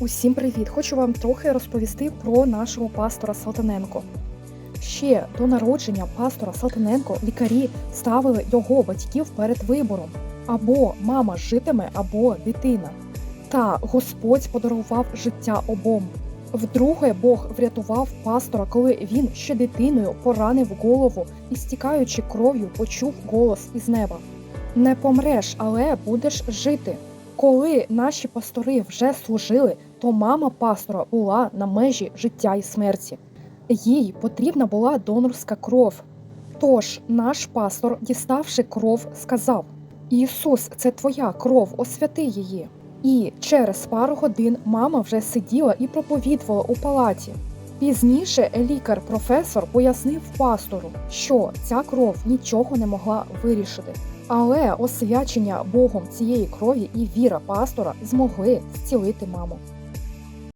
Усім привіт! Хочу вам трохи розповісти про нашого пастора Салтаненко. Ще до народження пастора Салтаненко лікарі ставили його батьків перед вибором: або мама житиме, або дитина. Та Господь подарував життя обом. Вдруге Бог врятував пастора, коли він ще дитиною поранив голову і, стікаючи кров'ю, почув голос із неба: Не помреш, але будеш жити. Коли наші пастори вже служили, то мама пастора була на межі життя і смерті. Їй потрібна була донорська кров. Тож наш пастор, діставши кров, сказав: Ісус, це твоя кров, освяти її. І через пару годин мама вже сиділа і проповідувала у палаті. Пізніше лікар-професор пояснив пастору, що ця кров нічого не могла вирішити. Але освячення Богом цієї крові і віра пастора змогли зцілити маму.